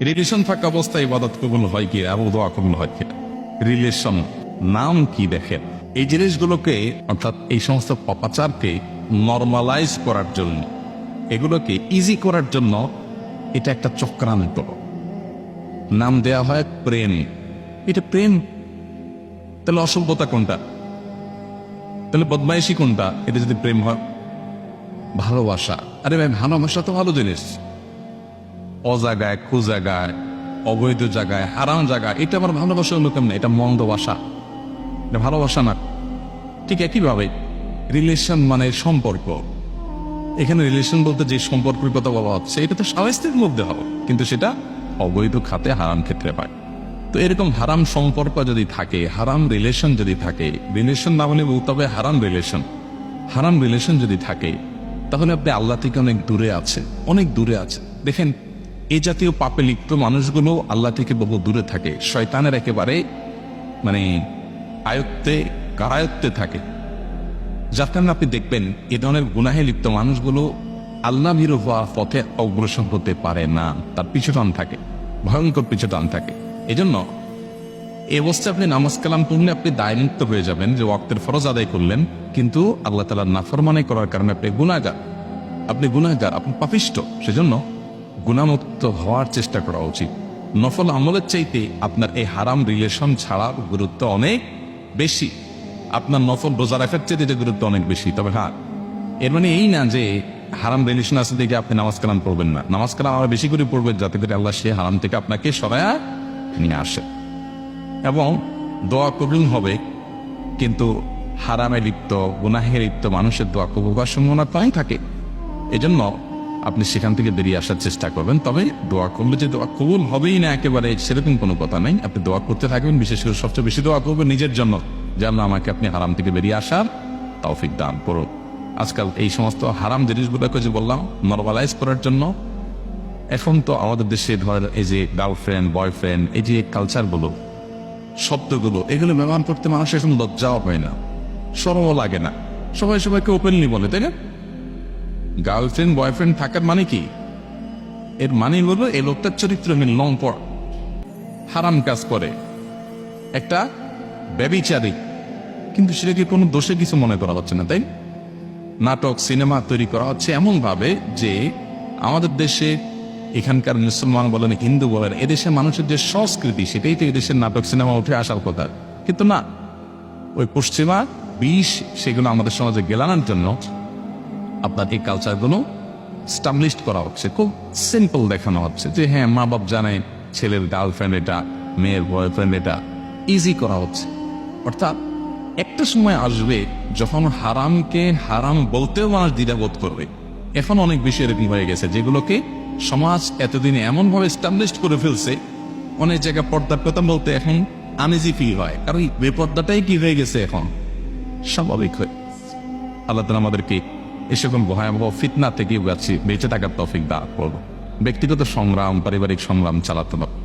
Relation থাকা অবস্থায় ইবাদত কবুল হয় কি এবং দোয়া কবুল হয় কি? রিলেশন নাম কি দেখেন এই জিনিসগুলোকে, অর্থাৎ এই সমস্ত পপাচারকে নর্মালাইজ করার জন্য, এগুলোকে ইজি করার জন্য এটা একটা চক্রান্ত। নাম দেয়া হয় প্রেম। এটা প্রেম? তাহলে অসভ্যতা কোনটা? তাহলে বদমাইশি কোনটা? এটা যদি প্রেম হয়, ভালোবাসা। আরে ভাই, ভালোবাসা তো ভালো জিনিস। অজাগায়, কুজাগায়, অবৈধ জায়গায়, হারাম জায়গায়, এটা আমার ভালোবাসা হলো কেমন? এটা মন্দ বাসা এটা ভালোবাসা না। ঠিক একইভাবে রিলেশন মানে সম্পর্ক। এখানে রিলেশন বলতে যে সম্পর্কের কথা বলা হচ্ছে, এটা তো স্বাভাবিক মধ্যে হবে, কিন্তু সেটা অবৈধ খাতে হারাম ক্ষেত্রে পায়। তো এরকম হারাম সম্পর্ক যদি থাকে, হারাম রিলেশন যদি থাকে রিলেশন না বলে বলতে হবে হারাম রিলেশন হারাম রিলেশন যদি থাকে, তাহলে আপনি আল্লাহ থেকে অনেক দূরে আছে, অনেক দূরে আছে। দেখেন এই জাতীয় পাপে লিপ্ত মানুষগুলো আল্লাহ থেকে বহু দূরে থাকে। শয়তানের একেবারে মানে আয়ত্তে, কারায়ত্তে থাকে। যার কারণে আপনি দেখবেন, এ ধরনের গুনাহে লিপ্ত মানুষগুলো আল্লাহ ভীর হওয়ার পথে অগ্রসর হতে পারে না। তার পিছু টান থাকে, ভয়ঙ্কর পিছুটান থাকে। এজন্য এই অবস্থায় আপনি নামাজ কালাম পড়লে আপনি দায়মুক্ত হয়ে যাবেন যে ওয়াক্তের ফরজ আদায় করলেন, কিন্তু আল্লাহ তালার নাফরমানে করার কারণে আপনি গুণাগার আপনি গুণাগার আপনি পাপিষ্ট। সেজন্য গুণামুক্ত হওয়ার চেষ্টা করা উচিত। নফল আমলের চাইতে আপনার এই হারাম রিলেশন ছাড়ার গুরুত্ব অনেক বেশি। আপনার নফল রোজা রাখার চেয়ে যে গুরুত্ব অনেক বেশি। তবে হ্যাঁ এর মানে এই না যে হারাম রিলেশন আছে দেখে আপনি নামাজ কালাম পড়বেন না। নামাজ কালাম আরও বেশি করে পড়বেন যাতে করে আল্লাহ সে হারাম থেকে আপনাকে সরায়া নিয়ে আসে। এবং দোয়া কবুল হবে, কিন্তু হারামে লিপ্ত, গুনাহে লিপ্ত মানুষের দোয়া কবুল হওয়ার সম্ভাবনা কম থাকে। এজন্য আপনি সেখান থেকে বেরিয়ে আসার চেষ্টা করবেন, তবে দোয়া করলে যে দোয়া কবুল হবেই না একেবারে সেরকম কোনো কথা নেই। আপনি দোয়া করতে থাকবেন, বিশেষ করে সবচেয়ে বেশি দোয়া করবেন নিজের জন্য যেন আমাকে আপনি হারাম থেকে বেরিয়ে আসার তৌফিক দান করুন। আজকাল এই সমস্ত হারাম জিনিসগুলোকে যে বললাম নর্মালাইজ করার জন্য, এখন তো আমাদের দেশে ধরেন এই যে গার্লফ্রেন্ড বয়ফ্রেন্ড এই যে কালচারগুলো শব্দগুলো, এগুলো ব্যবহার করতে মানুষের এখন লজ্জাও হয় না সরমও লাগে না। সবাই সবাইকে ওপেনলি বলে, তাই না? গার্লফ্রেন্ড বয়ফ্রেন্ড থাকার মানে কি? এর মানে হলো এই লোকটার চরিত্রহীন পর হারাম কাজ করে। একটা ব্যবিচারী। কিন্তু সেটাকে কোনো দোষে কিছু মনে করা হচ্ছে না, তাই নাটক, সিনেমা তৈরি করা হচ্ছে এমন ভাবে যে আমাদের দেশে এখানকার মুসলমান বলেন, হিন্দু বলেন, এদেশের মানুষের যে সংস্কৃতি, সেটাই তো এদেশের নাটক, সিনেমা উঠে আসার কথা। কিন্তু না, ওই পশ্চিমা বিষ, সেগুলো আমাদের সমাজে গেলানোর জন্য আপনার এই কালচারগুলো স্টাবলিশড করা হচ্ছে। খুব সিম্পল দেখানো হচ্ছে যে হ্যাঁ মা বাপ জানে, ছেলের গার্লফ্রেন্ড এটা, মেয়ের বয়ফ্রেন্ড এটা ইজি করা হচ্ছে। অর্থাৎ একটা সময় আসবে যখন হারামকে হারাম বলতেও মানুষ দ্বিধাবোধ করবে। এখন অনেক বেশি এরকম হয়ে গেছে যেগুলোকে সমাজ এতদিনে এমন ভাবে স্টাবলিশড করে ফেলছে, অনেক জায়গায় পর্দার কথা বলতে এখন আনইজি ফিল হয়। কারণ বেপর্দাটাই কি হয়ে গেছে এখন? স্বাভাবিক হয়ে আল্লাহ আমাদেরকে এসব ভয়াবহ ফিতনা থেকে বাঁচি থাকার তফিক দা করব। ব্যক্তিগত সংগ্রাম, পারিবারিক সংগ্রাম চালাতে হবে।